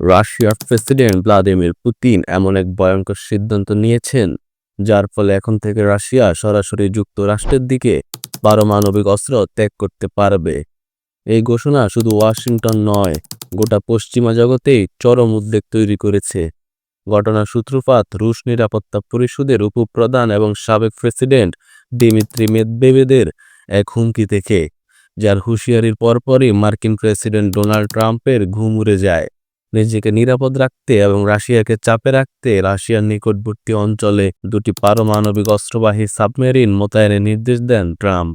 রাশিয়ার president Vladimir Putin এমন এক ভয়ঙ্কর সিদ্ধান্ত নিয়েছেন, যার ফলে এখন থেকে রাশিয়া সরাসরি যুক্তরাষ্ট্রের দিকে পারমাণবিক অস্ত্র ত্যাগ করতে পারবে। এই ঘোষণা শুধু ওয়াশিংটন নয়, গোটা পশ্চিমা জগতেই চরম উদ্বেগ তৈরি করেছে। ঘটনার সূত্রপাত রুশ নিরাপত্তা পরিষদের উপপ্রধান এবং সাবেক প্রেসিডেন্ট দিমিত্রি মেদবেবেদের এক হুমকি থেকে, যার হুঁশিয়ারির পরপরই মার্কিন প্রেসিডেন্ট ডোনাল্ড ট্রাম্পের ঘুম উড়ে যায়। নিজেকে নিরাপদ রাখতে এবং রাশিয়াকে চাপে রাখতে রাশিয়ার নিকটবর্তী অঞ্চলে দুটি পারমাণবিক অস্ত্রবাহী সাবমেরিন মোতায়েনের নির্দেশ দেন ট্রাম্প।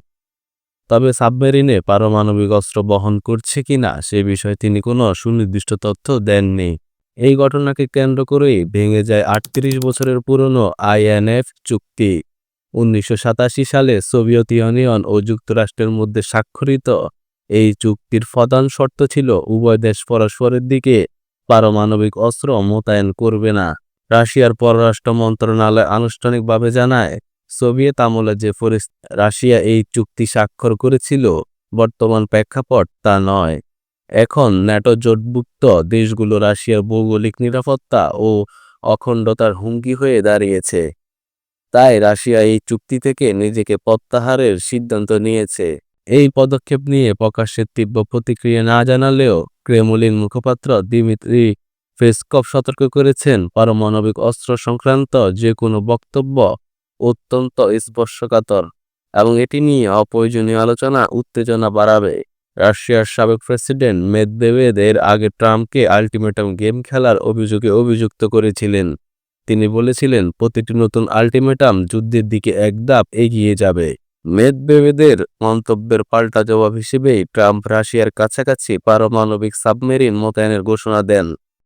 তবে সাবমেরিনে পারমাণবিক অস্ত্র বহন করছে কিনা সে বিষয়ে তিনি কোনো সুনির্দিষ্ট তথ্য দেননি। এই ঘটনাকে কেন্দ্র করেই ভেঙে যায় আটত্রিশ বছরের পুরনো আইএনএফ চুক্তি। উনিশশো সাতাশি সালে সোভিয়েত ইউনিয়ন ও যুক্তরাষ্ট্রের মধ্যে স্বাক্ষরিত এই চুক্তির প্রধান শর্ত ছিল উভয় দেশ পরস্পরের দিকে পারমাণবিক অস্ত্র মোতায়েন করবে না। রাশিয়ার পররাষ্ট্র মন্ত্রণালয় আনুষ্ঠানিকভাবে জানায়, সোভিয়েত আমলে যে পরিস্থিতি, রাশিয়া এই চুক্তি স্বাক্ষর করেছিল, বর্তমান প্রেক্ষাপট তা নয়। এখন ন্যাটো জোটভুক্ত দেশগুলো রাশিয়ার ভৌগোলিক নিরাপত্তা ও অখণ্ডতার হুমকি হয়ে দাঁড়িয়েছে। তাই রাশিয়া এই চুক্তি থেকে নিজেকে প্রত্যাহারের সিদ্ধান্ত নিয়েছে। এই পদক্ষেপ নিয়ে প্রকাশ্যে তীব্র প্রতিক্রিয়া না জানালেও ক্রেমলিন মুখপাত্র দিমিত্রি পেসকভ সতর্ক করেছেন, পারমাণবিক অস্ত্র সংক্রান্ত যে কোনো বক্তব্য অত্যন্ত স্পর্শকাতর এবং এটি নিয়ে অপ্রয়োজনীয় আলোচনা উত্তেজনা বাড়াবে। রাশিয়ার সাবেক প্রেসিডেন্ট মেদভেদেভ এর আগে ট্রাম্পকে আল্টিমেটাম গেম খেলার অভিযোগে অভিযুক্ত করেছিলেন। তিনি বলেছিলেন, প্রতিটি নতুন আল্টিমেটাম যুদ্ধের দিকে এক ধাপ এগিয়ে যাবে। মেদভেদেবের মন্তব্যের পাল্টা জবাব হিসেবেই ট্রাম্প রাশিয়ার কাছাকাছি পারমাণবিক সাবমেরিন মোতায়েনের ঘোষণা দেন।